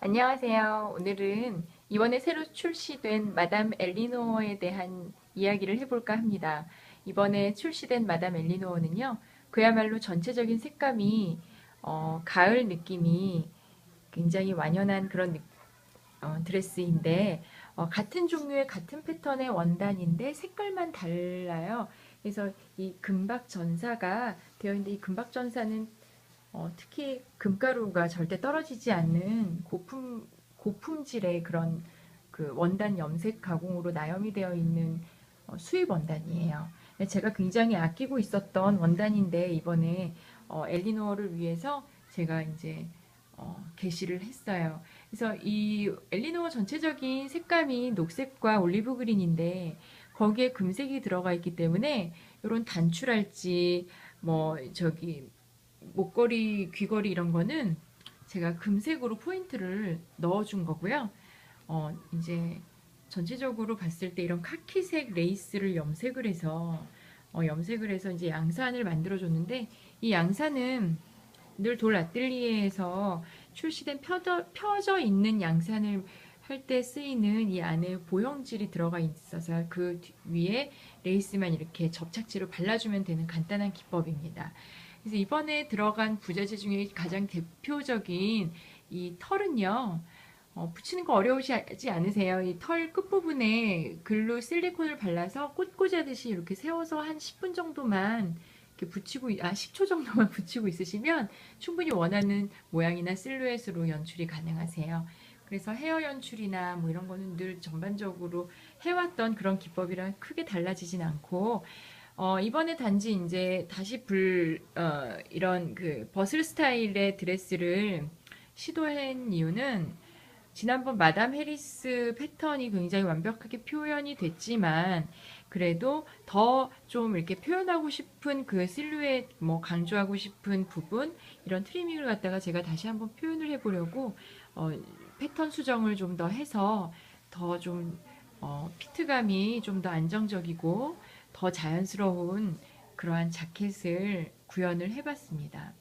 안녕하세요. 오늘은 이번에 새로 출시된 마담 엘리노어에 대한 이야기를 해볼까 합니다. 이번에 출시된 마담 엘리노어는요, 그야말로 전체적인 색감이 어, 가을 느낌이 굉장히 완연한 그런 느- 어, 드레스인데 어, 같은 종류의 같은 패턴의 원단인데 색깔만 달라요. 그래서 이 금박 전사가 되어 있는데 이 금박 전사는 어, 특히 금가루가 절대 떨어지지 않는 고품 고품질의 그런 그 원단 염색 가공으로 나염이 되어 있는 어, 수입 원단이에요. 제가 굉장히 아끼고 있었던 원단인데 이번에 어, 엘리노어를 위해서 제가 이제 어, 게시를 했어요. 그래서 이 엘리노어 전체적인 색감이 녹색과 올리브 그린인데 거기에 금색이 들어가 있기 때문에 이런 단출할지 뭐 저기 목걸이, 귀걸이 이런 거는 제가 금색으로 포인트를 넣어준 거고요. 어, 이제 전체적으로 봤을 때 이런 카키색 레이스를 염색을 해서 어, 염색을 해서 이제 양산을 만들어줬는데 이 양산은 늘 돌 아뜰리에에서 출시된 펴져, 펴져 있는 양산을 할 때 쓰이는 이 안에 보형질이 들어가 있어서 그 뒤- 위에 레이스만 이렇게 접착제로 발라주면 되는 간단한 기법입니다. 그래서 이번에 들어간 부자재 중에 가장 대표적인 이 털은요. 어, 붙이는 거 어려우시지 않으세요? 이 털 끝부분에 글루 실리콘을 발라서 꽃 꽂아듯이 이렇게 세워서 한 10분 정도만 이렇게 붙이고, 있- 아, 10초 정도만 붙이고 있으시면 충분히 원하는 모양이나 실루엣으로 연출이 가능하세요. 그래서 헤어 연출이나 뭐 이런 거는 늘 전반적으로 해왔던 그런 기법이랑 크게 달라지진 않고, 어, 이번에 단지 이제 다시 불, 어, 이런 그 버슬 스타일의 드레스를 시도한 이유는 지난번 마담 해리스 패턴이 굉장히 완벽하게 표현이 됐지만 그래도 더 좀 이렇게 표현하고 싶은 그 실루엣 뭐 강조하고 싶은 부분 이런 트리밍을 갖다가 제가 다시 한번 표현을 해보려고 어, 패턴 수정을 좀 더 해서 더좀 어, 피트감이 좀 더 안정적이고 더 자연스러운 그러한 자켓을 구현을 해봤습니다.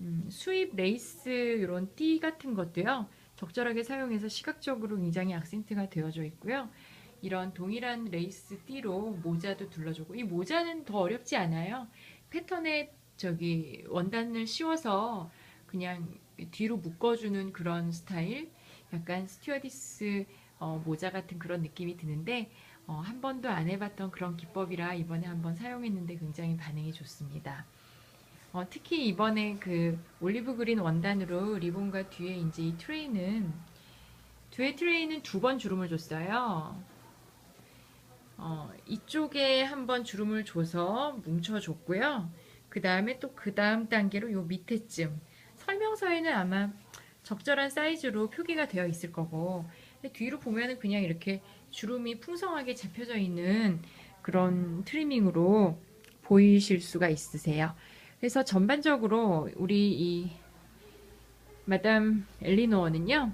음, 수입 레이스 이런 띠 같은 것도요. 적절하게 사용해서 시각적으로 굉장히 악센트가 되어져 있고요. 이런 동일한 레이스 띠로 모자도 둘러주고 이 모자는 더 어렵지 않아요. 패턴에 저기 원단을 씌워서 그냥 뒤로 묶어주는 그런 스타일 약간 스튜어디스 어, 모자 같은 그런 느낌이 드는데 어, 한 번도 안 해봤던 그런 기법이라 이번에 한번 사용했는데 굉장히 반응이 좋습니다. 어, 특히 이번에 그 올리브 그린 원단으로 리본과 뒤에 이제 이 트레이는 뒤에 트레이는 두 번 주름을 줬어요. 어, 이쪽에 한 번 주름을 줘서 뭉쳐줬고요. 그 다음에 또 그 다음 단계로 요 밑에쯤 설명서에는 아마 적절한 사이즈로 표기가 되어 있을 거고 뒤로 보면은 그냥 이렇게 주름이 풍성하게 잡혀져 있는 그런 트리밍으로 보이실 수가 있으세요. 그래서 전반적으로 우리 이 마담 엘리노어는요,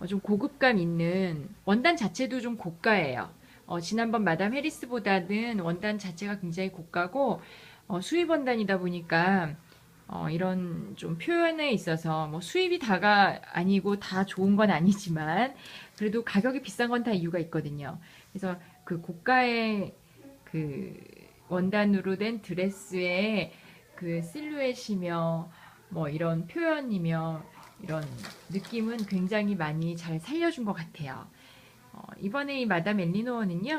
어, 좀 고급감 있는 원단 자체도 좀 고가예요. 어, 지난번 마담 해리스보다는 원단 자체가 굉장히 고가고 어, 수입 원단이다 보니까 어, 이런 좀 표현에 있어서 뭐 수입이 다가 아니고 다 좋은 건 아니지만 그래도 가격이 비싼 건 다 이유가 있거든요. 그래서 그 고가의 그 원단으로 된 드레스의 그 실루엣이며 뭐 이런 표현이며 이런 느낌은 굉장히 많이 잘 살려준 것 같아요. 어, 이번에 이 마담 엘리노어는요,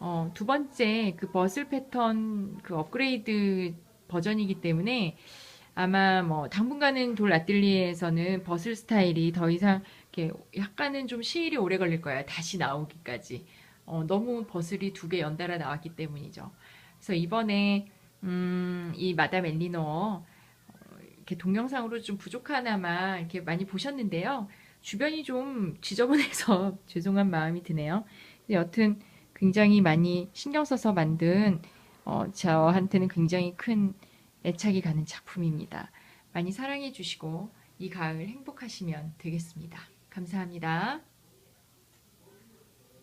어, 두 번째 그 버슬 패턴 그 업그레이드 버전이기 때문에 아마 뭐 당분간은 돌 아뜰리에에서는 버슬 스타일이 더 이상 이렇게 약간은 좀 시일이 오래 걸릴 거예요. 다시 나오기까지. 어, 너무 버슬이 두 개 연달아 나왔기 때문이죠. 그래서 이번에 음, 이 마담 엘리노어 어, 이렇게 동영상으로 좀 부족하나마 이렇게 많이 보셨는데요. 주변이 좀 지저분해서 죄송한 마음이 드네요. 여튼 굉장히 많이 신경 써서 만든 어, 저한테는 굉장히 큰 애착이 가는 작품입니다. 많이 사랑해 주시고 이 가을 행복하시면 되겠습니다. 감사합니다.